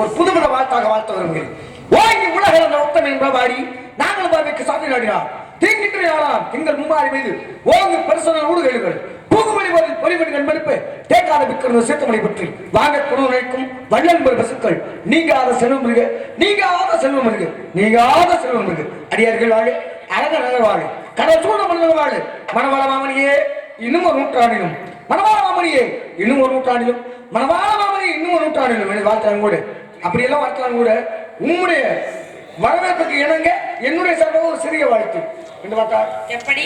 ஒரு புதுவித வாழ்த்தாக வாழ்த்த விரும்புகிறேன். ஓங்கி உலகில் நோக்கம் என்ற வாடி நாங்கள் பாபிக்கு சாமி நாடினார் தீங்கிட்டு யாராம் திங்கள் மும்மாறி மீது ஓங்கு பரிசோதனை ஊடுகளுங்கள் பூகுமணி போதில் பொலிமணி நண்பனுப்பு தேக்காத விற்கிறது சீத்தமணி பற்றி வாங்க குணம் நினைக்கும் வள்ளல் பெரு பசுக்கள் நீங்காத செல்வம் மிருக நீங்காத செல்வம் மிருக நீங்காத செல்வம் மிருக. அடியார்கள் வாழ அழக நகர் வாழ கடல் சூழ்ந்த மனிதர் வாழ. மணவாள மாமணியே இன்னும் ஒரு நூற்றாண்டிலும். மணவாள மாமணியே இன்னும் ஒரு நூற்றாண்டிலும். மணவாள மாமணியே இன்னும் ஒரு நூற்றாண்டிலும். என்று வாழ்த்தாங்க கூட அப்படியெல்லாம் வாழ்த்தாங்க கூட உம்முடைய வரவேற்புக்கு இணங்க என்னுடைய சார்பாக ஒரு சிறிய வாழ்த்து. என்று பார்த்தா எப்படி?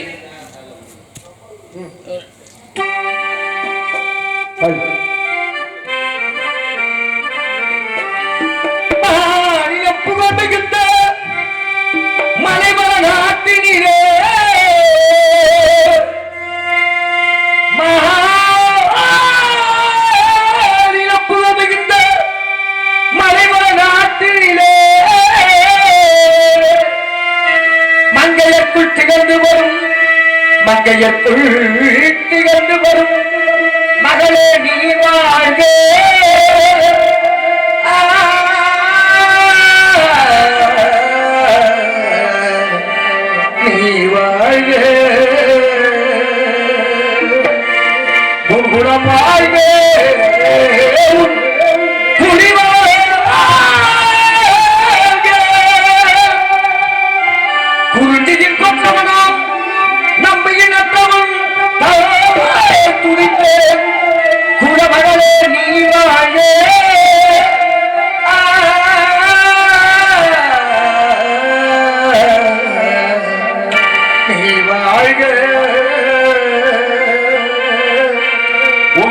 மலைமல நாட்டினிலே மங்கையற்குள் திகழ்ந்து வரும்.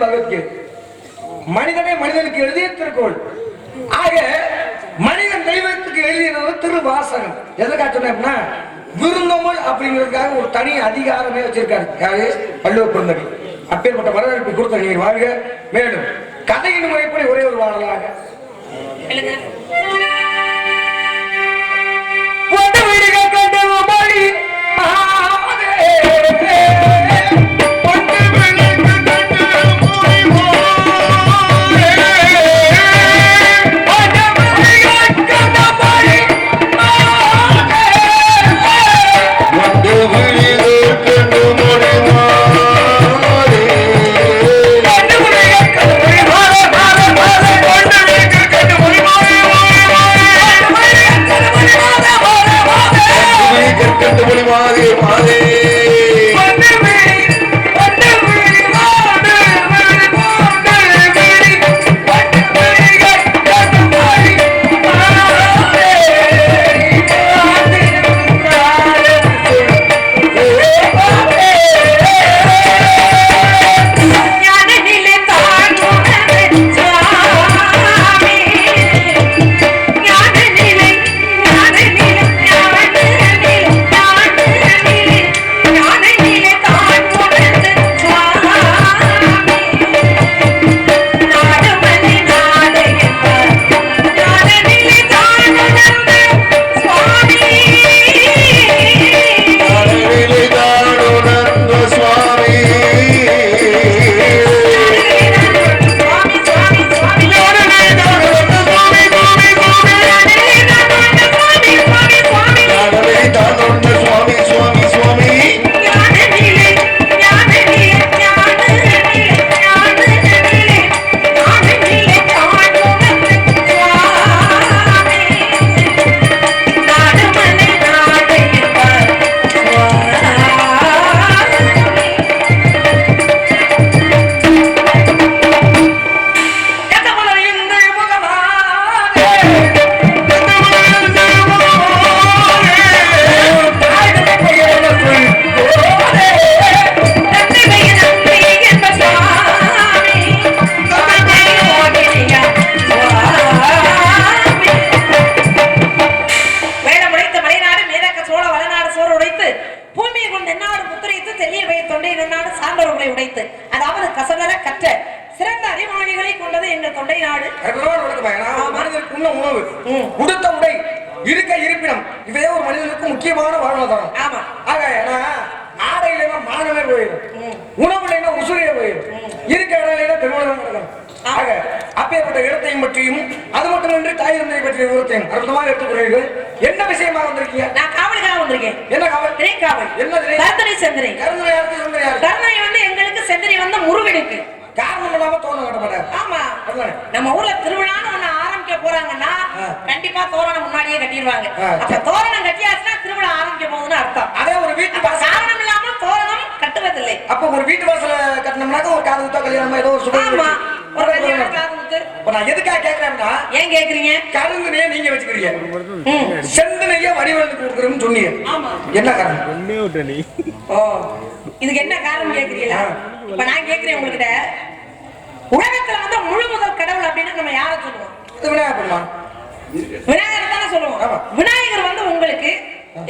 மனிதனுக்கு எழுதியது பகவத்கீதை. மனிதனே மனிதனுக்கு எழுதிய திருக்கோள் ஆக மனிதன் தெய்வத்துக்கு எழுதியது திருவாசகம். எதற்காக சொன்னேன்னா விருந்தோமல் அப்படிங்கிறதுக்காக ஒரு தனி அதிகாரமே வச்சிருக்காரு. யாரு? வள்ளுவர் பிறந்தடி அப்பேற்பட்ட வரவேற்பு கொடுத்த நீர் வாழ்க மேலும் கதையின் முறைப்படி ஒரே ஒரு வாழலாக உண்ண உணவு. உடுத்த உடை இருக்க இருப்பிடம். இவையே ஒரு மனிதனுக்கு முக்கியமான வாழ்வாதாரம் ஆமா. ஆக ஏன்னா ஆடை இல்லைன்னா மானமே போயிடும். உணவு இல்லைன்னா உசுரையே போயிடும். இருக்க இடம் இல்லைன்னா பெருமாள் ஆக அப்பேற்பட்ட இடத்தையும் பற்றியும் அது மட்டுமின்றி தாய் தந்தை பற்றிய விவரத்தையும் அற்புதமாக எடுத்துக்கிறீர்கள் என்ன விஷயமாக வந்திருக்கீங்க? நான் காவலுக்காக வந்திருக்கேன். என்ன காவல்? திரைக்காவல். என்ன திரை? கருத்தனை செந்தனை கருணை யாருக்கு சொந்த யாரு? கருணை வந்து எங்களுக்கு செந்தனை வந்து முருகனுக்கு. காரணம் இல்லாம தோண கட்ட மாட்டார். ஆமா? நம்ம ஊர்ல திருவிழான்னு ஒண்ணு ஆரம்பிக்க போறாங்கன்னா. கண்டிப்பா தோரணம் முன்னாடியே கட்டிடுவாங்க. அப்ப தோரணம் கட்டியாச்சுன்னா திருவிழா ஆரம்பிக்க போகுதுன்னு அர்த்தம். அதே ஒரு வீட்டு காரணம் இல்லாம தோரணம் கட்டுவதில்லை அப்ப ஒரு வீட்டு வாசல கட்டினோம்னாக்க ஒரு காது குத்தா கல்யாணம் ஏதோ ஒரு சுப ஆமா. ஒரு கல்யாணம் காது நான் எதுக்காக கேட்கிறேன்னா ஏன் கேக்குறீங்க? கருந்தனையே நீங்க வச்சுக்கிறீங்க. செந்தனையே வடிவெடுத்து கொடுக்குறோம்னு சொன்னீங்க. ஆமா. என்ன காரணம்? ஒன்னே விட்ட நீ. ஓ. இதுக்கு என்ன காரணம் கேக்குறீங்களா? இப்ப நான் கேக்குறேன் உங்ககிட்ட. உலகத்துல வந்து முழு முதல் கடவுள் அப்படின்னா நம்ம யாரை சொல்லுவோம்? விநாயகர் தானே சொல்லுவோம். விநாயகர் வந்து உங்களுக்கு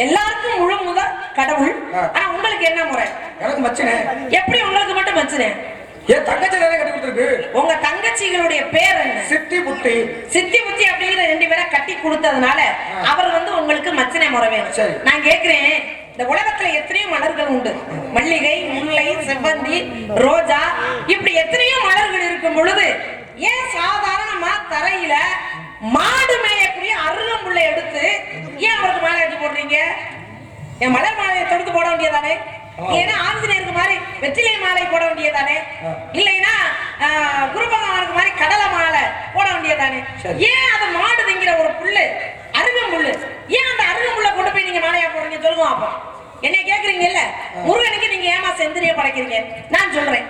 எல்லாருக்கும் முழு முதல் கடவுள். ஆனா உங்களுக்கு என்ன முறை? எனக்கு மச்சனே. எப்படி உங்களுக்கு மட்டும் மச்சினேன் என் தங்கச்சி நிறைய கட்டி கொடுத்துருக்கு. உங்க தங்கச்சிகளுடைய பேர் என்ன? சித்தி புட்டி சித்தி புத்தி அப்படிங்கிற ரெண்டு பேரை கட்டி கொடுத்ததுனால அவர் வந்து உங்களுக்கு மச்சனை முறை வேணும். நான் கேக்குறேன். இந்த உலகத்துல எத்தனையோ மலர்கள் உண்டு. மல்லிகை முல்லை செவ்வந்தி ரோஜா. இப்படி எத்தனையோ மலர்கள் இருக்கும் பொழுது ஏன் சாதாரணமா தரையில மாடு மேயக்கூடிய அருகம்புல்லை எடுத்து ஏன் அவருக்கு மாலை எடுத்து போடுறீங்க? என் மலர் மாலையை தொடுத்து போட வேண்டியதானே? ஏன்னா ஆஞ்சநேயருக்கு மாதிரி வெற்றிலை மாலை போட வேண்டியதானே? இல்லைன்னா ஆஹ், குரு பகவானுக்கு மாதிரி கடலை மாலை போட வேண்டியதானே. ஏன் அது மாடு திங்கிற ஒரு புல்லு? அருகம்புல்லு ஏன் அந்த அருகம்புல்ல கொண்டு போய் நீங்க மாலையா போடுறீங்க? சொல்லுங்க அப்போ என்ன கேக்குறீங்கல்ல? முருகனுக்கு நீங்க ஏமா செந்திரிய படைக்கிறீங்க. நான் சொல்றேன்.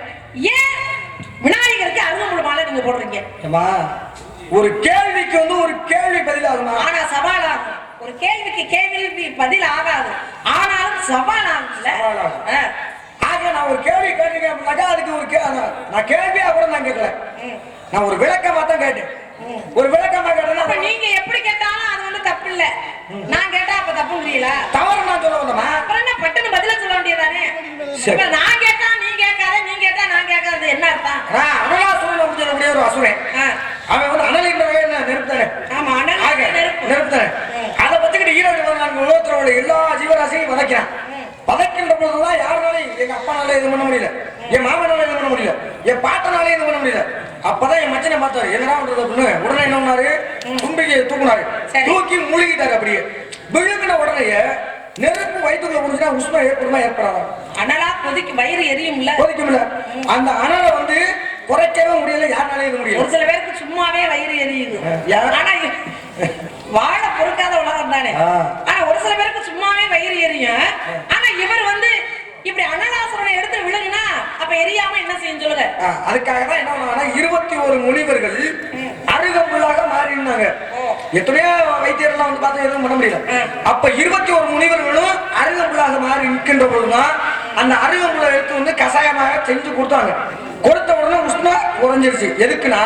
ஏன் விநாயகருக்கு அருகம்புல் மாலை நீங்க போடுறீங்க? ஒரு கேள்விக்கு வந்து ஒரு கேள்வி பதிலாகுமா ஆனா சவாலாகும். ஒரு கேள்விக்கு கேள்வி பதில் ஆகாது ஆனாலும் சவாலாகும்ல? சவாலாகும். ஆ. ஆக நான் ஒரு கேள்வி கேட்டீங்க அப்படின்னாக்கா அதுக்கு ஒரு நான் கேள்வியா கூட நான் கேட்கல. நான் ஒரு விளக்கமா தான் கேட்டேன். ஒரு விளக்கமா கேட்டேன்னா நீங்க எப்படி கேட்டாலும் அது வந்து தப்பு இல்ல நான் கேட்டா அப்ப தப்புங்கிறீங்களா தவறு நான் சொல்ல வந்தமா அப்புறம் என்ன பட்டுன்னு பதில சொல்ல வேண்டியதானே நான் கேட்டா நீ கேட்காத நீ கேட்டா நான் கேட்காதது என்ன அர்த்தம்? நான் அனலாசுரன் அப்படின்னு ஒரு அசுரன். அவன் வந்து அனலின் என்ன நெருப்புத்தானே ஆமா அனல் ஆக நெருப்பு. நெருப்புத்தானே அதை பத்திக்கிட்டு ஈரோடு நான்கு எல்லா ஜீவராசியும் வதைக்கிறான். வதைக்கின்ற பொழுதுதான் யாருனாலையும் எங்க அப்பானால இது பண்ண முடியல. என் மாமனால இது பண்ண முடியல. என் பாட்டனால இது பண்ண முடியல. அப்பதான் என் மச்சனை பார்த்தாரு. என்னடா பண்றது அப்படின்னு உடனே என்ன பண்ணாரு? தும்பிக்கையை தூக்குனாரு. தூக்கி மூழ்கிட்டாரு அப்படியே. விழுங்கின உடனேயே நெருப்பு வயிற்றுக்குள்ள முடிஞ்சுனா உஷ்ணம் ஏற்படுமா? ஏற்படாதா? அனலா கொதிக்கு வயிறு எரியும் இல்ல கொதிக்கும்ல அந்த அனலை வந்து குறைக்கவே முடியல. யாருனாலையும் இது ஒரு முடியல சில பேருக்கு சும்மாவே வயிறு எரியுது? ஆனா வாழ பொறுக்காத உலகம் தானே. ஆனா ஒரு சில பேருக்கு சும்மாவே வயிறு எரியும். இவர் வந்து இப்படி அனலாசுரனை எடுத்து விழுங்கினா அப்ப எரியாம என்ன செய்யும் சொல்லுங்க? அதுக்காக தான் என்ன பண்ணாங்கன்னா இருபத்தி ஒரு முனிவர்கள் அருகம்புல்லாக மாறினாங்க எத்தனையோ வைத்தியர்லாம் வந்து பார்த்து எதுவும் பண்ண முடியல. அப்ப இருபத்தி ஒரு முனிவர்களும் அருகம்புல்லாக மாறி நிற்கின்ற பொழுதுதான் அந்த அருகம்புல்லை எடுத்து வந்து கஷாயமாக செஞ்சு கொடுத்தாங்க. கொடுத்த உடனே உஷ்ணம் குறைஞ்சிருச்சு. எதுக்குன்னா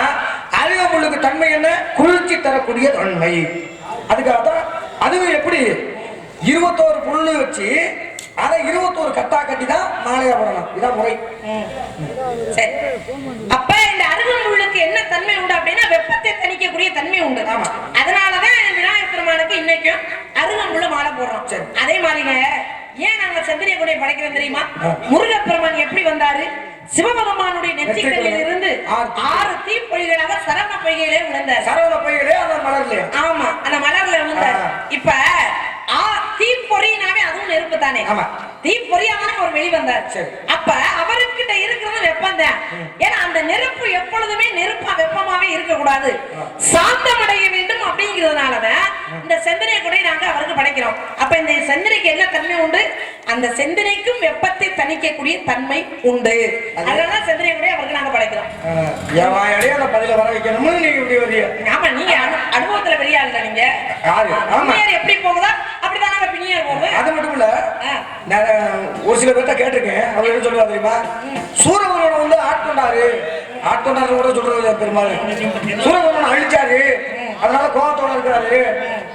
அருகம்புல்லுக்கு தன்மை என்ன? குளிர்ச்சி தரக்கூடிய தன்மை. அதுக்காக தான் அதுவும் எப்படி? இருபத்தோரு புல்லு வச்சு அதை இருபத்தோரு கட்டா கட்டி தான் மாலையா போடணும். இதான் முறை. சரி. அப்ப இந்த அருகம்புல்லுக்கு என்ன தன்மை உண்டு அப்படின்னா வெப்பத்தை தணிக்கக்கூடிய தன்மை உண்டு. ஆமா. அதனாலதான் விநாயகர் பெருமானுக்கு இன்னைக்கும் அருகம்புல்ல மாலை போடுறோம். சரி. அதே மாதிரிங்க ஏன் நாங்க சந்திரிய கொடை படைக்கிறோம் தெரியுமா. முருகப்பெருமான் எப்படி வந்தாரு? சிவபெருமானுடைய நெற்றிகளில் இருந்து ஆறு ஆறு தீப்பொழிகளாக சரவண பொய்கையிலே விழுந்தார். சரவண பையிலே அந்த மலர்லையா? ஆமா அந்த மலர்ல விழுந்தார். ஆ. இப்ப ஆ தீப்பொறினாவே அதுவும் நெருப்பு தானே ஆமா. தீப்பொறியாதான ஒரு வெளி வந்தார். அப்ப அவர்கிட்ட இருக்கிறது வெப்பம் தான். ஏன்னா அந்த நெருப்பு எப்பொழுதுமே நெருப்பா வெப்பமாவே இருக்க கூடாது சாந்தமடைய வேண்டும் அப்படிங்கிறதுனாலதான் இந்த செந்தனை கூட நாங்க அவருக்கு படைக்கிறோம். அப்ப இந்த செந்தனைக்கு என்ன தன்மை உண்டு? அந்த செந்தனைக்கும் வெப்பத்தை தணிக்கக்கூடிய தன்மை உண்டு. அதனால செந்தனை கூட அவருக்கு நாங்க படைக்கிறோம். என் வாயாலே அந்த பதில வர வைக்கணும்னு நீங்க இப்படி வரிய? ஆமா நீங்க அனு- அனுபவத்துல பெரிய ஆள் நீங்க. எப்படி போகுதோ அப்படிதான் நாங்க அது மட்டும் இல்ல. நான் ஒரு சில பேர்த்த கேட்டிருக்கேன். அவர் என்ன சொல்லுவா தெரியுமா? சூரபகவானை வந்து ஆட்கொண்டாரு ஆட்கொண்டாரு கூட சொல்றது பெருமாள். சூரபகவானை அழிச்சாரு. அதனால கோபத்தோட இருக்கிறாரு.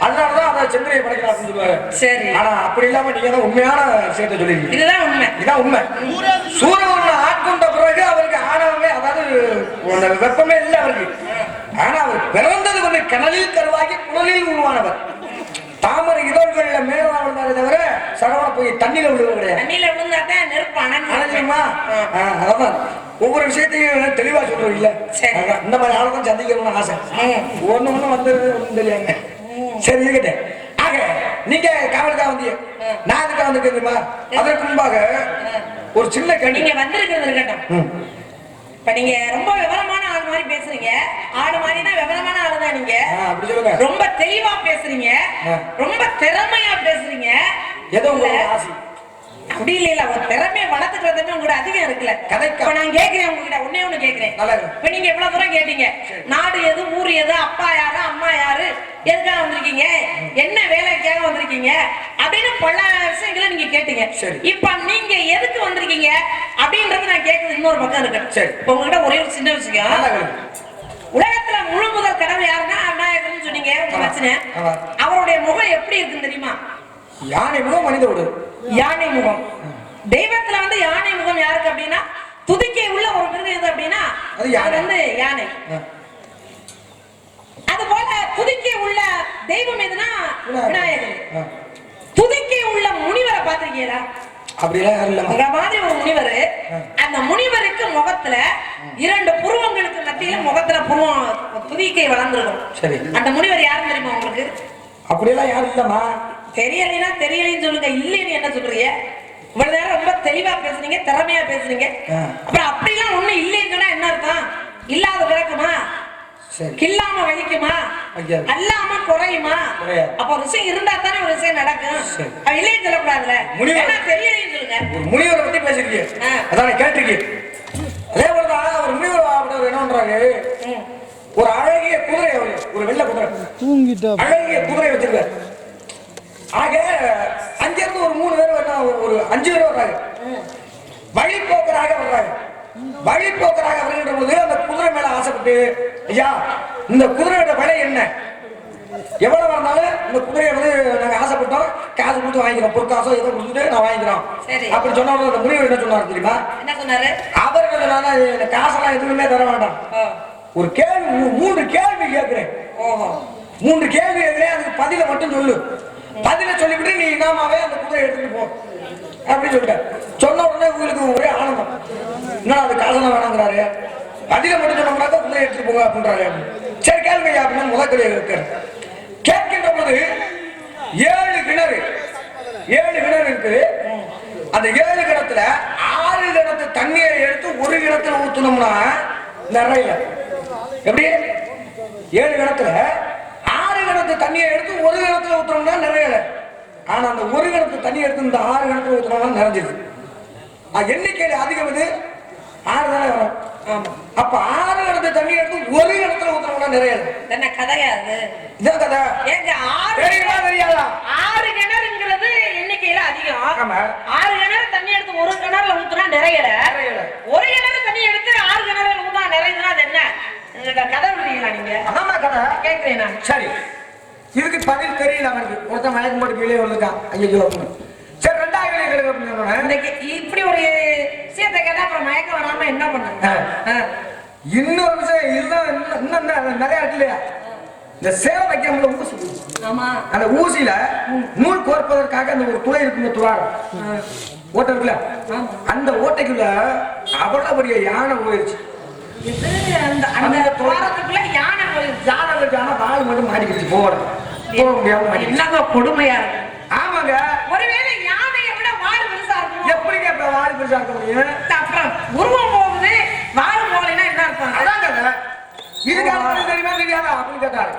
அதனாலதான் அதை செந்திரையை படைக்கிறாருன்னு சொல்லுவாரு. சரி. ஆனா அப்படி இல்லாம நீங்க தான் உண்மையான விஷயத்தை சொல்லிருக்கீங்க. இதுதான் உண்மை. இதான் உண்மை. சூரபகவானை ஆட்கொண்ட பிறகு அவருக்கு ஆணவமே அதாவது வெப்பமே இல்லை அவருக்கு. ஆனா அவர் பிறந்தது வந்து கடலில் கருவாகி குடலில் உருவானவர். தாமரை இதழ்கள்ல மேலானவரை தவிர சரவண போய் தண்ணியில விழுவது கிடையாது. தண்ணியில விழுந்தாதான் நெருப்பு அணைஞ்சு அணைஞ்சிருமா? அதான் ஒவ்வொரு விஷயத்தையும் தெளிவா சொல்றோம் இல்ல. இந்த மாதிரி ஆளுதான் சந்திக்கணும்னு ஆசை. ஒண்ணு ஒண்ணு வந்து ஒண்ணும் தெரியாங்க சரி இருக்கட்டும். ஆக நீங்க காவலுக்கா வந்தீங்க? நான் எதுக்கா வந்திருக்கேன் தெரியுமா? அதற்கு முன்பாக ஒரு சின்ன கண்ணி வந்திருக்கிறது இருக்கட்டும். இப்ப நீங்க ரொம்ப விவரமான ஆள் மாதிரி பேசுறீங்க. ஆளு மாதிரினா விவரமான ஆளு தான் நீங்க அப்படி சொல்லுங்க. ரொம்ப தெளிவா பேசுறீங்க. ரொம்ப திறமையா பேசுறீங்க. ஏதோ இல்ல, அப்படி இல்ல ஒரு திறமையை உங்ககிட்ட அதிகம் இருக்குல்ல. இப்ப நான் கேக்குறேன் உங்ககிட்ட ஒண்ணே ஒண்ணு கேக்குறேன். இப்ப நீங்க இவ்வளவு தூரம் கேட்டீங்க. நாடு எது ஊர் எது அப்பா யாரு அம்மா யாரு எதுக்காக வந்திருக்கீங்க? என்ன வேலைக்காக வந்திருக்கீங்க? அப்படின்னு பல விஷயங்களை நீங்க கேட்டீங்க. இப்ப நீங்க எதுக்கு வந்திருக்கீங்க? அப்படின்றது நான் கேக்குறது இன்னொரு பக்கம் இருக்கு சரி. இப்ப உங்ககிட்ட ஒரே ஒரு சின்ன விஷயம். உலகத்துல முழு முதல் கடவுள் யாருன்னா விநாயகர்னு சொன்னீங்க. அவருடைய முகம் எப்படி இருக்குன்னு தெரியுமா? யானை முகம் மனித உடல். யானை முகம். தெய்வத்துல வந்து யானை முகம் யாருக்கு அப்படின்னா துதிக்கை உள்ள ஒரு மிருகம் எது அப்படின்னா அது வந்து யானை. அது போல துதிக்கை உள்ள தெய்வம் எதுனா விநாயகர். துதிக்கை உள்ள முனிவரை பாத்திருக்கீங்களா யாரும் மாதிரி ஒரு முனிவர். அந்த முனிவருக்கு முகத்துல இரண்டு புருவங்களுக்கு மத்தியில முகத்துல புருவம் துதிக்கை வளர்ந்துருக்கும். சரி. அந்த முனிவர் யாருன்னு தெரியுமா உங்களுக்கு? அப்படியெல்லாம் யாரும் இல்லம்மா. தெரியலைன்னா தெரியலைன்னு சொல்லுங்க. இல்லைன்னு என்ன சொல்றீங்க? இவ்வளவு நேரம் ரொம்ப தெளிவா பேசுனீங்க திறமையா பேசுனீங்க. அப்புறம் அப்படிலாம் ஒண்ணும் இல்லைன்னு சொன்னா என்ன அர்த்தம்? இல்லாத விளக்குமா? கில்லாம வலிக்குமா. அல்லாம குறையுமா. அப்ப ஒரு விஷயம் இருந்தா தானே ஒரு விஷயம் நடக்கும். இல்லைன்னு சொல்லக்கூடாதுல. ஏன்னா தெரியலைன்னு சொல்லுங்க. ஒரு முனிவரை பத்தி பேசிருக்கீங்க. ஆ. அதானே கேட்டிருக்கீங்க அதே போலதான் ஒரு முனிவர் அப்படின்றவர் என்ன பண்றாரு? ம். ஒரு அழகிய குதிரை ஒரு வெள்ளை குதிரை. தூங்கிட்டா அழகிய குதிரை வச்சிருக்காரு. ஆக அங்க இருந்து ஒரு மூணு பேர் வேணா ஒரு- அஞ்சு பேர் வர்றாங்க வழிபோக்கராக வர்றாங்க வழிபோக்கராக வருகின்ற போது அந்த குதிரை மேல ஆசைப்பட்டு ஐயா இந்த குதிரையோட விலை என்ன? எவ்வளவு இருந்தாலும் இந்த குதிரையை வந்து நாங்க ஆசைப்பட்டோம். காசு கொடுத்து வாங்கிக்கிறோம். பொற்காசோ ஏதோ கொடுத்துட்டு நான் வாங்கிக்கிறோம். சரி. அப்படி சொன்ன உடனே அந்த முனிவர் என்ன சொன்னார் தெரியுமா? என்ன சொன்னாரு? அவர் என்ன சொன்னாரா, இந்த காசெல்லாம் எதுவுமே தர வேண்டாம். ஒரு கேள்வி மூன்று கேள்வி கேட்கிறேன். மூன்று கேள்வி கேட்கிறேன். அதுக்கு பதில மட்டும் சொல்லு. பதில சொல்லிவிட்டு நீ இனாமாவே அந்த குதிரை எடுத்துட்டு போ. அப்படின்னு சொல்லிட்டேன் சொன்ன உடனே உங்களுக்கு ஒரே ஆனந்தம். என்ன அது காசெல்லாம் வேணாங்கிறாரு. பதில மட்டும் சொன்னோம்னாக்கா குதிரை எடுத்துட்டு போங்க அப்படின்றாரு. சரி கேளுங்க ஐயா அப்படின்னு முதல் கேள்வி கேட்கிறேன் கேட்கின்ற போது ஏழு கிணறு ஏழு கிணறு இருக்கு. அந்த ஏழு கிணத்துல ஆறு கிணத்து தண்ணியை எடுத்து ஒரு கிணத்துல ஊத்துனோம்னா நிறைய. எப்படி? ஏழு கிணத்துல கிணத்து தண்ணியை எடுத்து ஒரு கிணத்துல ஊத்துனோம்னா நிறைய ஆனா அந்த ஒரு கிணத்து தண்ணி எடுத்து இந்த ஆறு கிணத்துல ஊத்துனோம்னா நிறைஞ்சிருக்கு ஆ, எண்ணிக்கையில அதிகம் இது. ஆறு தானே வரும். ஆமா. அப்ப ஆறு கிணத்து தண்ணி எடுத்து ஒரு கிணத்துல ஊத்துனோம்னா நிறைய என்ன கதையா அது? இதான் கதை? ஏங்க ஆறு தெரியுமா தெரியாதா? ஆறு கிணறுங்கிறது எண்ணிக்கையில அதிகம். ஆமா. ஆறு கிணறு தண்ணி எடுத்து ஒரு கிணறுல ஊத்துனா நிறையல நிறையல. ஒரு கிணறு தண்ணி எடுத்து ஆறு கிணறுல ஊத்துனா நிறையுதுன்னா அது என்ன? கதை விடுறீங்களா நீங்க? அதாம்மா கதை. கேட்கிறேன் சரி. இதுக்கு பதில் தெரியல அவனுக்கு. ஒருத்தன் மயக்கம் போட்டு கீழே விழுந்துட்டான். ஐயோ. சரி ரெண்டாவது கேள்வி கேளுங்க அப்படின்னு இன்னைக்கு இப்படி ஒரு விஷயத்தை கேட்டா அப்புறம் மயக்கம் வராம என்ன பண்ணுங்க ஆ. இன்னொரு விஷயம் இதுதான் இன்னும் நிறைய இல்லையா? இந்த சேவை வைக்கிறவங்கள ஊசி அந்த ஊசியில நூல் கோர்ப்பதற்காக அந்த ஒரு துளை இருக்கும் துவாரம். ஓட்டை இருக்குல்ல? அந்த ஓட்டைக்குள்ள அவ்வளவு பெரிய யானை போயிருச்சு. இது அந்த அந்த துவாரத்துக்குள்ள யானை வச்சு ஆனா வால் மட்டும் மாட்டிக்கிச்சு போகணும். போக முடியாம என்னங்க கொடுமையா இருக்கு? ஆமாங்க. ஒருவேளை யானையை விட வாடு பெருசா இருக்கும்? எப்படிங்க இப்ப வால் பெருசா இருக்க முடியும்? அப்புறம் உருவம் போகுது வாடு போகலைன்னா என்ன அர்த்தம்? அதான் கதை இதுக்காக தெரியுமா தெரியாதா? அப்படின்னு கேட்டாரு.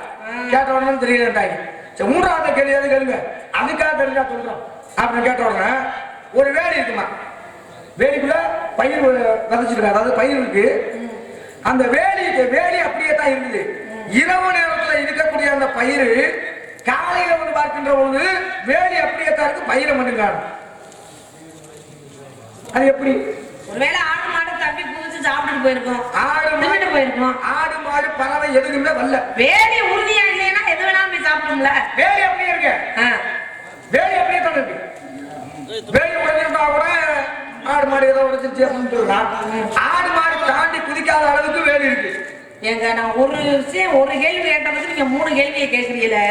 கேட்ட உடனே தெரியலட்டாங்க சரி மூன்றாவது கேள்வி எது கேளுங்க. அதுக்காக தெரிஞ்சா சொல்றோம். அப்படின்னு கேட்ட உடனே ஒரு வேலி இருக்குமா? வேலிக்குள்ள பயிர் விதைச்சிருக்காரு. அதாவது பயிர் இருக்கு அந்த வேலி வேலி அப்படியே தான் இருக்குது இரவு நேரத்துல இருக்கக்கூடிய அந்த பயிர் காலையில வந்து பார்க்கின்ற பொழுது வேலி அப்படியே தான் இருக்கு பயிரை மட்டும் காணும். அது எப்படி? ஒருவேளை ஆடு மாடு தப்பி குதிச்சு சாப்பிட்டுட்டு போயிருக்கோம். ஆடு மாடு போயிருக்கோம். ஆடு மாடு பறவை எதுக்குமே வரல. வேலி உறுதியா இல்லைன்னா எது வேணாலும் போய் சாப்பிடும்ல வேலி அப்படியே இருக்கு. வேலி அப்படியே தான் இருக்கு. வேலி உடைஞ்சிருந்தா கூட ஆடு மாடு ஏதோ உடைச்சிருச்சு அப்படின்னு ஆடு மாடு தாண்டி குதிக்காத அளவுக்கு வேலி இருக்கு. ஏங்க நான் ஒரு விஷயம் ஒரு கேள்வி கேட்டதுக்கு நீங்க மூணு கேள்வியை கேட்கறீங்களே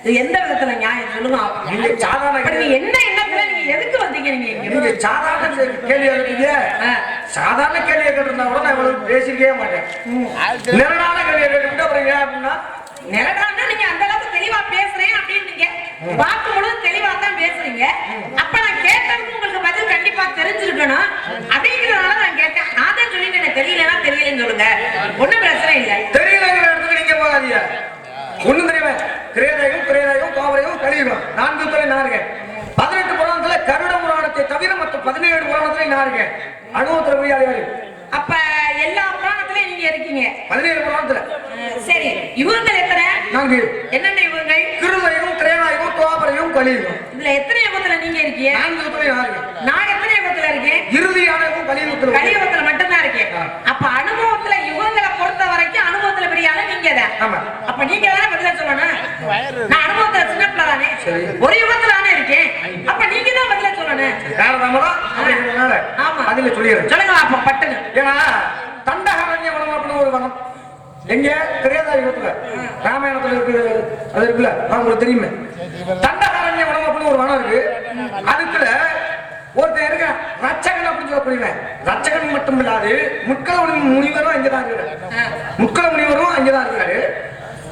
இது எந்த விதத்துல நியாயம்? சொல்லுங்க நீங்க சாதாரண நீங்க என்ன எண்ணத்துல நீங்க எதுக்கு வந்தீங்க நீங்க? நீங்க சாதாரண கேள்வி கேட்டீங்க ஆ. சாதாரண கேள்வி கேட்டிருந்தா கூட நான் இவ்வளவு பேசிருக்கவே மாட்டேன். நிறனான கேள்வி கேட்டு அப்புறம் ஏன் அப்படின்னா நிலடான்னா நீங்க அந்த அளவுக்கு தெளிவா பேசுறேன் அப்படின்னீங்க வாக்கு முழுவதும் தெளிவா தான் பேசுறீங்க அப்ப நான் கேட்டதுக்கு உங்களுக்கு பதில் கண்டிப்பா தெரிஞ்சிருக்கணும் அப்படிங்கிறதுனால நான் கேட்டேன் நான் தான் சொல்லிட்டு எனக்கு தெரியலன்னா தெரியலன்னு சொல்லுங்க ஒண்ணும் பிரச்சனை இல்லை தெரியலங்கிற இடத்துக்கு நீங்க போகாதீங்க ஒண்ணும் தெரியுமே திரேதாயும் திரேதாயும் கோவரையும் கலியுகம் நான்கு துறை நாருங்க பதினெட்டு புராணத்துல கருட புராணத்தை தவிர மற்ற பதினேழு நான் இருக்கேன் அனுபவத்துல போய் யாரு அப்ப எல்லா புராணத்திலயும் நீங்க இருக்கீங்க. பதினேழு புராணத்துல. சரி. இவங்க எத்தனை? நான்கு. என்னென்ன இவங்க கிருதையும் திரேதாயும் கோவரையும் கலியுகம். இதுல எத்தனை யுகத்துல நீங்க இருக்கீங்க? நான்கு நாருங்க நான் எத்தனை யுகத்துல இருக்கேன்? இறுதியானவும் கலியுகத்துல கலியுகத்துல மட்டும்தான் இருக்கேன். அப்ப அனுபவத்துல யுகங்களை பொறுத்த வரைக்கும் அனுபவத்துல பெரிய ஆளு நீங்க தான். ஆமா. அப்ப நீங்க தானே பதிலா சொல்லணும்? நான் அனுபவத்துல சின்ன பிள்ளை தானே. ஒரு யுகத்துல தானே இருக்கேன். அப்ப நீங்க தான் பதிலா சொல்லணும். காரணமாதான் அப்படிங்கிறதுனால அதில் சொல்லிடுறேன். சொல்லுங்க அப்ப பட்டுன்னு ஏன்னா தண்டகாரண்ய வனம் அப்படின்னு ஒரு வனம். எங்க? திரேதா யுகத்துல ராமாயணத்துல இருக்கு அது இருக்குல்ல? உங்களுக்கு தெரியுமே. தண்டகாரண்ய வனம் அப்படின்னு ஒரு வனம் இருக்கு. அதுக்குள்ள ஒருத்தன் இருக்க ரச்சகன் அப்படின்னு சொல்லக்கூடியவன் ரச்சகன் மட்டும் இல்லாது முட்கள முனிவரும் அங்கதான் இருக்காரு. முட்கள முனிவரும் அங்கதான் இருக்காரு.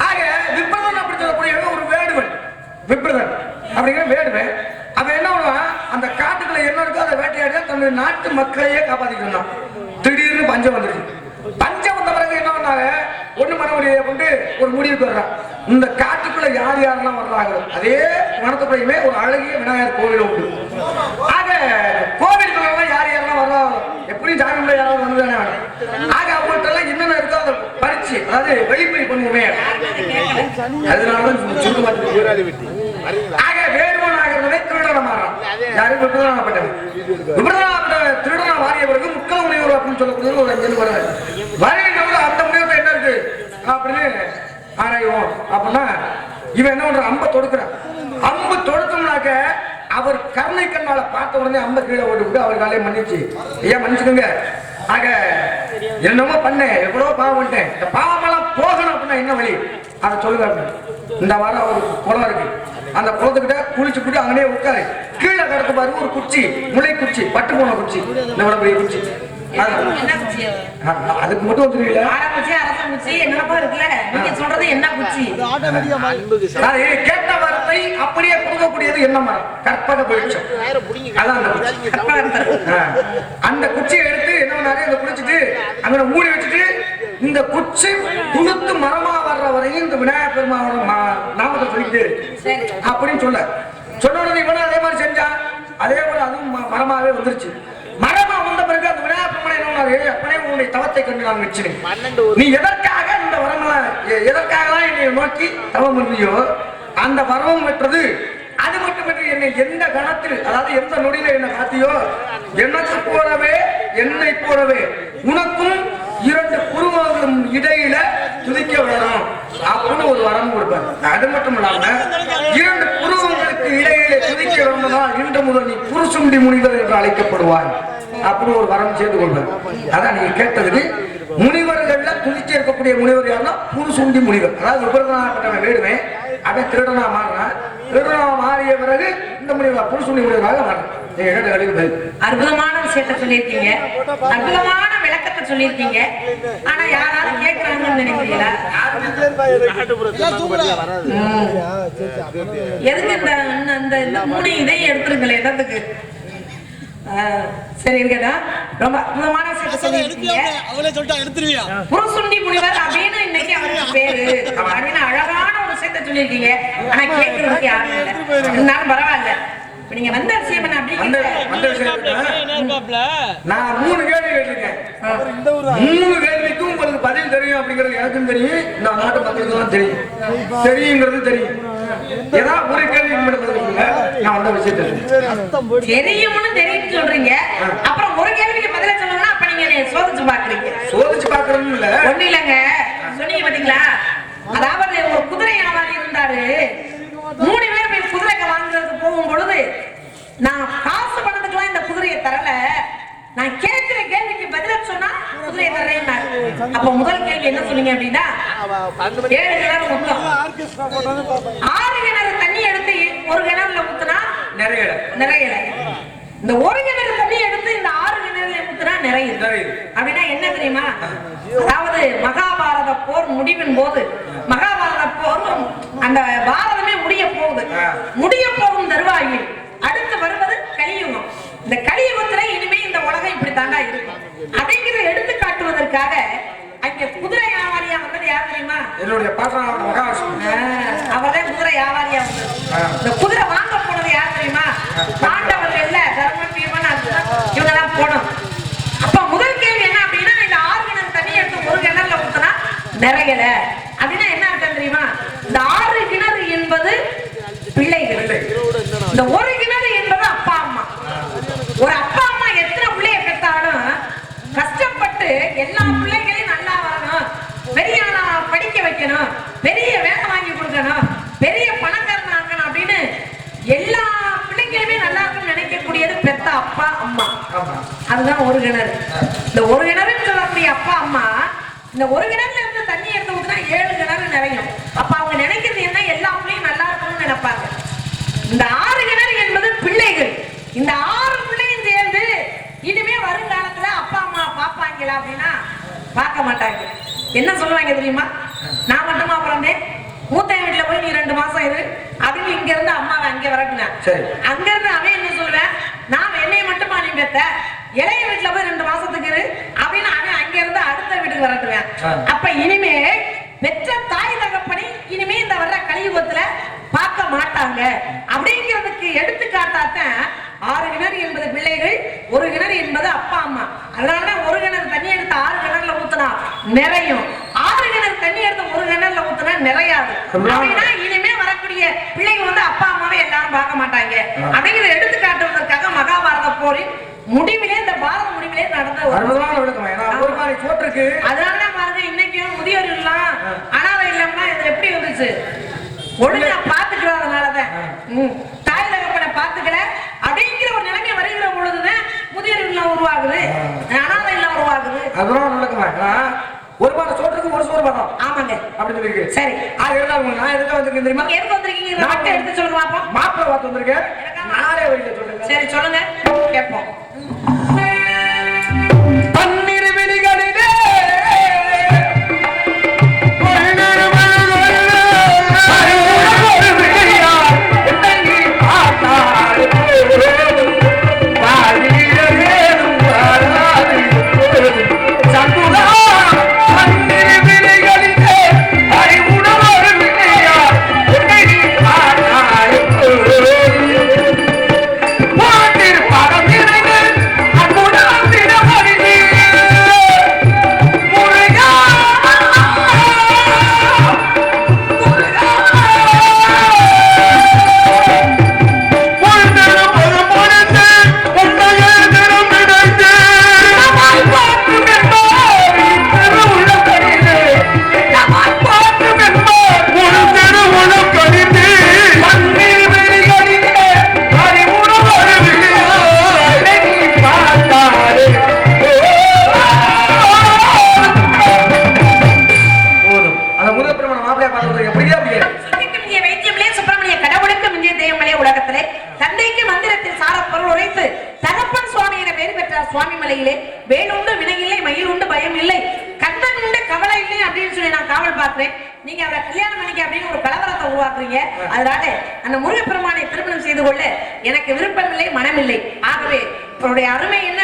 ஆக விப்ரதன் அப்படின்னு சொல்லக்கூடியவன் ஒரு வேடுவன். விப்ரதன் அப்படிங்கிற வேடுவன் அவன் என்ன பண்ணுவான் அந்த காட்டுக்குள்ள என்ன இருக்கோ தன்னுடைய நாட்டு மக்களையே இருந்தான் திடீர்னு பஞ்சம் வந்துருச்சு. பஞ்சம் வந்த பிறகு என்ன பண்ணாங்க? ஒண்ணு மனவழியை கொண்டு ஒரு முடிவுக்கு வர்றான் இந்த காட்டுக்குள்ள யார் யாரெல்லாம் வர்றாங்க அதே வனத்துக்குள்ளயுமே ஒரு அழகிய விநாயகர் கோவில் உண்டு. ஆக கோவிலுக்குள்ள யார் யாரெல்லாம் வர்றாங்க எப்படியும் ஜாமியில் யாராவது வந்து தானே வேணும் ஆக அவங்கள்ட்ட எல்லாம் என்னென்ன இருக்கோ அதை பறிச்சு அதாவது வெளிப்படை பண்ணுவோமே சுருக்கமாக ஆக வேடுவன் ஆகிறவனே திருடன மாறான் யாரு விபரதானப்பட்டவன் விபரதானப்பட்ட திருடனா மாறிய பிறகு முக்கள முனிவர் அப்படின்னு சொல்லக்கூடிய ஒரு அஞ்சல் வர வரையினோட அந்த முனிவர் என்ன இருக்கு? அப்படின்னு ஆராய்வோம். அப்படின்னா இவன் என்ன பண்றான்? அம்ப தொடுக்கிறான். அம்பு தொடுத்தோம்னாக்க அவர் கருணை கண்ணால பார்த்த உடனே அம்ப கீழே ஓட்டு விட்டு அவர் காலையை மன்னிச்சு. ஏன் மன்னிச்சுக்கோங்க. ஆக என்னமோ பண்ணேன். எவ்வளோ பாவம் பண்ணிட்டேன். இந்த பாவமெல்லாம் போகணும் அப்படின்னா என்ன வழி? அதை சொல்லுங்க இந்த வாரம் ஒரு குளம் இருக்கு. அந்த குளத்துக்கிட்ட குளிச்சு போட்டு அங்கனே உட்காரு. கீழே கிடக்கு பாரு ஒரு குச்சி முளை குச்சி பட்டு போன குச்சி இந்த இவ்வளவு பெரிய குச்சி. அதுக்கு மட்டும் வந்துருவீங்களா? ஆரம்பிச்சு அரச குச்சி என்னப்பா இருக்குல்ல நீங்க சொல்றது என்ன குச்சி? அது கேட்ட வார்த்தை அப்படியே கொடுக்கக்கூடியது என்ன மரம்? கற்பக வெளிச்சம். அதான் அந்த குச்சி. அந்த குச்சியை எடுத்து என்ன பண்ணாரு? இதை குடிச்சிட்டு அங்க மூடி வச்சுட்டு இந்த குச்சி துளுத்து மரமா வர்ற வரையும் இந்த விநாயகர் பெருமாவோட நாமத்தை சொல்லிட்டு சரி. அப்படின்னு சொல்ல. சொன்ன உடனே இவனும் அதே மாதிரி செஞ்சான் அதே போல அதுவும் மரமாவே வந்துருச்சு. மரமா வந்த பிறகு அந்த விநாயகர் பெருமான் என்ன அப்பனே உன்னுடைய தவத்தை கண்டு நான் வச்சிருக்கேன் நீ எதற்காக இந்த வரமெல்லாம் எ- எதற்காகலாம் என்னை நோக்கி தவம் இருந்தியோ அந்த வரமும் பெற்றது. அது மட்டுமின்றி என்னை எந்த கணத்தில் அதாவது எந்த நொடியில என்ன காத்தியோ எனக்கு போலவே என்னை போலவே உனக்கும் இரண்டு குருமார்களும் இடையில துதிக்க விடணும் அப்படின்னு ஒரு வரம் கொடுப்பார். அது மட்டும் இல்லாம இரண்டு குருவங்களுக்கு இடையில துதிக்க விடணும்னால் இன்று முதல் நீ புருஷுண்டி முனிவர் என்று அழைக்கப்படுவார் அப்படின்னு ஒரு வரம் செய்து கொள்வார். அதான் நீங்க கேட்டதுக்கு முனிவர்கள்ல துதிக்க இருக்கக்கூடிய முனிவர் யாருன்னா புருசுண்டி முனிவர். அதாவது விபரதனாப்பட்டவன் வேடுவேன் அவன் திருடனா மாறினான். திருடனா மாறிய பிறகு இந்த முனிவர் புருசுண்டி முனிவராக மாறினான் அற்புதமான விஷயத்த சொல்லியிருக்கீங்க. அற்புதமான விளக்கத்தை சொல்லியிருக்கீங்க. ஆனா யாராவது கேட்கறாங்கன்னு நினைக்கிறீங்களா? எதுக்கு இந்த இந்த- இந்த மூணு இதையும் எடுத்துருங்களே இடத்துக்கு சரி இருக்கதா ரொம்ப அற்புதமான விஷயத்த சொல்லியிருக்கீங்க. அவளே சொல்லிட்டா எடுத்துருவியா? புருசுண்டி முனிவர் அப்படின்னு இன்னைக்கு அவருக்கு பேரு. அப்படின்னு அழகான ஒரு விஷயத்த சொல்லியிருக்கீங்க. ஆனா கேட்கறதுக்கு யாரும் இல்லை. இருந்தாலும் பரவாயில்ல. நீங்க வந்த விஷயம் நான் மூணு கேள்வி கேட்டிருக்கேன். மூணு கேள்விக்கும் உங்களுக்கு பதில் தெரியும் அப்படிங்கிறது எனக்கும் தெரியும். இந்த நாட்டு மக்களுக்கு தெரியும். தெரியுங்கிறது தெரியும். ஏதாவது ஒரு சொல்லுங்க. நான் வந்த விஷயத்தை தெரியும்னு தெரியும்னு சொல்றீங்க. அப்புறம் ஒரு கேள்விக்கு பதில சொல்லணும்னா அப்ப நீங்க சோதிச்சு பாக்குறீங்க சோதிச்சு பாக்குறதும் இல்ல. ஒண்ணு இல்லைங்க. சொன்னீங்க பாத்தீங்களா? அதாவது ஒரு குதிரை வியாபாரி இருந்தாரு. மூணு குதிரைங்க வாங்குறதுக்கு போகும் பொழுது நான் காசு பணத்துக்குலாம் இந்த குதிரையை தரல. நான் கேட்கிற கேள்விக்கு பதில சொன்னா குதிரையை தர்றேன்னாரு. அப்ப முதல் கேள்வி என்ன சொன்னீங்க அப்படின்னா ஏழு கிணறு மொத்தம். ஆறு கிணறு தண்ணி எடுத்து ஒரு கிணறுல ஊத்துனா நிறைய நிறையல இந்த ஒரு கிணறு தண்ணி எடுத்து இந்த ஆறு கிணறுல ஊத்துனா நிறையுது. அப்படின்னா என்ன தெரியுமா? அதாவது மகாபாரத போர் முடிவின் போது மகாபாரத போர் அந்த பாரதமே முடிய போகுது. முடிய போகும் தருவாயில் அடுத்து வருவது கலியுகம். இந்த கலியுகத்துல இனிமே இந்த உலகம் இப்படி தாண்டா இருக்கும். அப்படிங்கிறத எடுத்து காட்டுவதற்காக அங்க குதிரை வியாபாரியா வந்தது யார் தெரியுமா? என்னுடைய மகாவிஷ்ணு. அவர்தான் குதிரை வியாபாரியா வந்தது. இந்த குதிரை வாங்க போனது யார் தெரியுமா? பாண்டவர்கள்ல தர்மன் பீமன் இவங்கெல்லாம் போடணும். அப்ப முதல் கேள்வி என்ன அப்படின்னா இந்த ஆறு கிணறு தண்ணி எடுத்து ஒரு கிணறுல ஊத்தினா நிறையல. அப்படின்னா என்ன அர்த்தம் தெரியுமா? இந்த ஆறு கிணறு என்பது பிள்ளைகள். இந்த ஒரு கிணறு என்பது அப்பா அம்மா. ஒரு அப்பா அம்மா எத்தனை பிள்ளைய பெற்றாலும் கஷ்டப்பட்டு எல்லா பிள்ளைகளையும் நல்லா வரணும் பெரிய ஆளா படிக்க வைக்கணும் பெரிய வேலை வாங்கி கொடுக்கணும் பெரிய பணக்காரன் ஆக்கணும் அப்படின்னு எல்லா பிள்ளைங்களுமே நல்லா இருக்கும்னு நினைக்கக்கூடியது பெத்த அப்பா அம்மா ஆமா அதுதான் ஒரு கிணறு. இந்த ஒரு கிணறுன்னு சொல்லக்கூடிய அப்பா அம்மா இந்த ஒரு கிணறுல இருந்து தண்ணி எடுத்து ஊத்துனா ஏழு கிணறு நிறையும். அப்ப அவங்க நினைக்கிறது என்ன? எல்லா பிள்ளையும் நல்லா இருக்கணும்னு நினைப்பாங்க. இந்த ஆறு கிணறு என்பது பிள்ளைகள். இந்த ஆறு பிள்ளையும் சேர்ந்து இனிமே வருங்காலத்துல அப்பா அம்மா பாப்பாங்களா அப்படின்னா பார்க்க மாட்டாங்க. என்ன சொல்லுவாங்க தெரியுமா? நான் மட்டுமா பிறந்தேன்? மூத்த வீட்டுல போய் நீ ரெண்டு மாசம் இரு. அப்படின்னு இங்க இருந்து அம்மாவை அங்க வரட்டுனேன் சரி. அங்க இருந்து அவன் என்ன சொல்லுவேன்? நான் என்னைய மட்டுமா நீ பெத்த? இளைய வீட்டுல போய் ரெண்டு மாசத்துக்கு இரு. அப்படின்னு அவன் அங்க இருந்து அடுத்த வீட்டுக்கு வரட்டுவேன். அப்ப இனிமே பெற்ற தாய் தகப்பனை இனிமே இந்த வர்ற கலியுகத்துல பார்க்க மாட்டாங்க. அப்படிங்கிறதுக்கு எடுத்துக்காட்டாத்தான் ஆறு கிணறு என்பது பிள்ளைகள் ஒரு கிணறு என்பது அப்பா அம்மா. அதனாலதான் ஒரு கிணறு தண்ணி எடுத்து ஆறு கிணறுல ஊத்துனா நிறையும். ஆறு கிணறு தண்ணி எடுத்து ஒரு கிணறுல ஊத்துனா நிறையாது. அப்படின்னா இனிமே வரக்கூடிய பிள்ளைங்க வந்து அப்பா அம்மாவை எல்லாரும் பார்க்க மாட்டாங்க. அப்படிங்கிறத எடுத்து காட்டுவதற்காக மகாபாரத போரின் முடிவிலே நடந்த ஒரு அறுபதான விளக்கம் ஏன்னா ஒரு அதனாலதான் பாருங்க இன்னைக்கும் முதியோர் இல்லம் அனாதை இல்லம்னா இது எப்படி வந்துச்சு ஒழுங்கா பாத்துக்கிறதுனாலதான் ம். தாய் தகப்பனை பாத்துக்கல அப்படிங்கிற ஒரு நிலைமை வருகிற பொழுதுதான் முதியோர் இல்லம் உருவாகுது. அனாதை இல்லம் உருவாகுது. அதெல்லாம் விளக்கமா ஒரு பானை சோற்றுக்கு ஒரு சோறு ஆமாங்க. அப்படி சொல்லிருக்கு சரி. அது நான் எதுக்காக வந்திருக்கேன் தெரியுமா? எதுக்கு வந்திருக்கீங்க? இதை மட்டும் எடுத்து சொல்லுங்க பாப்போம். மாப்பிள்ளை பார்த்து வந்திருக்கேன். நாளே வழியில சொல்லுங்க. சரி சொல்லுங்க. கேட்போம். பார்க்கிறேன் நீங்க அவரை கல்யாணம் பண்ணிக்க அப்படின்னு ஒரு கலவரத்தை உருவாக்குறீங்க. அதனால அந்த முருகப்பெருமானை திருமணம் செய்து கொள்ள எனக்கு விருப்பமில்லை மனமில்லை. ஆகவே அவருடைய அருமை என்ன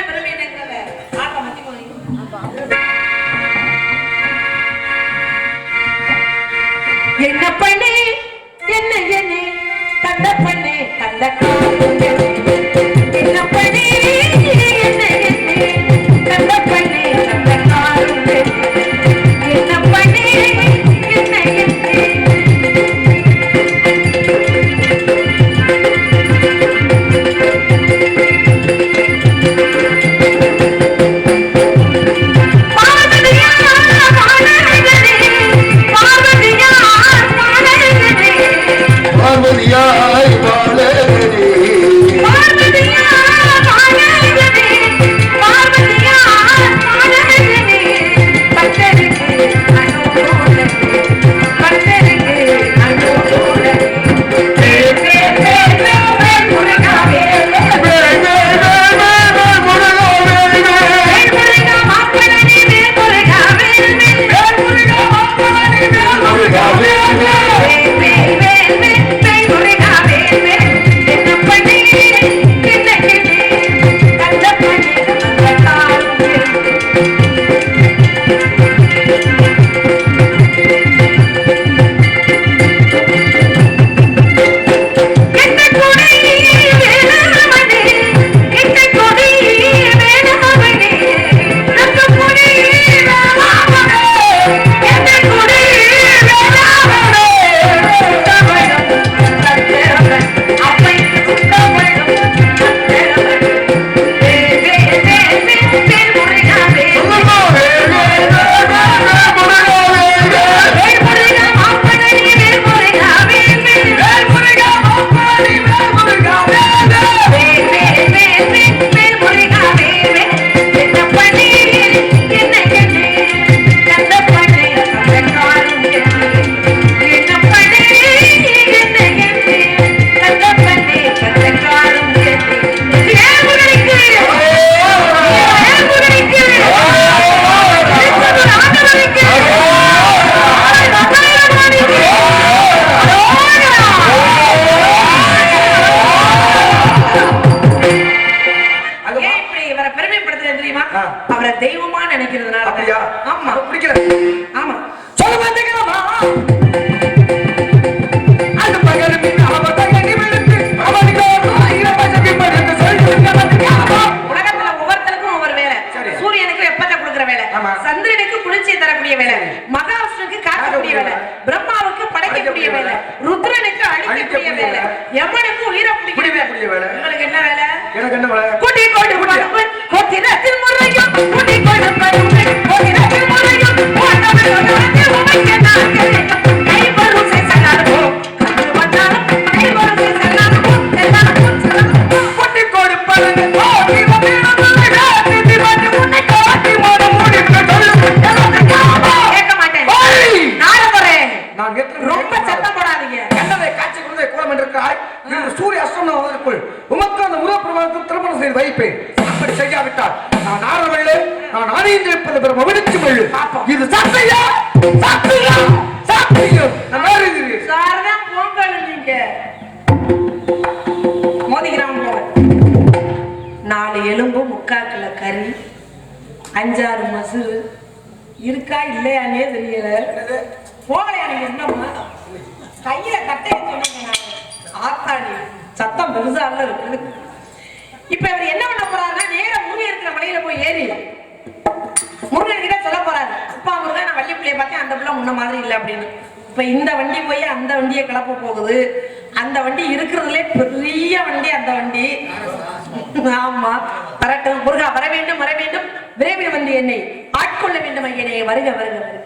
சூரிய அஸ்தமனம் ஆவதற்குள் உமக்கு அந்த முருகப்பெருமானுக்கு திருமணம் செய்து வைப்பேன். அப்படி செய்யாவிட்டால் நான் ஆடவள்ளு நான் ஆணையின்றிருப்பது பெரும் மகிழ்ச்சி மல்லு இது சத்தையா சத்தியா சத்தியம் நான் இது சாரதான் நீங்க. போல நாலு எலும்பு முக்கால் கிலோ கறி அஞ்சாறு மசுறு. இருக்கா இல்லையானே தெரியல? போகலையா நீங்க என்னம்மா? கையில கட்டைய சொன்னீங்க நான். ஆத்தாடி. சத்தம் பெருசால இருக்கு. இப்ப இவர் என்ன பண்ண போறாருன்னா நேரா முருகன் இருக்கிற மலையில போய் ஏறி முருகன் கிட்ட சொல்ல போறாரு அப்பா முருகன் நான் வள்ளி பிள்ளைய பார்த்தேன் அந்த பிள்ளை முன்ன மாதிரி இல்லை அப்படின்னு. இப்ப இந்த வண்டி போய் அந்த வண்டியை கிளப்ப போகுது. அந்த வண்டி இருக்கிறதுலே பெரிய வண்டி அந்த வண்டி. ஆமா வரட்டும். முருகா வர வேண்டும் வர வேண்டும். விரைவில் வந்து என்னை ஆட்கொள்ள வேண்டும் ஐயனே. வருக வருக வருக.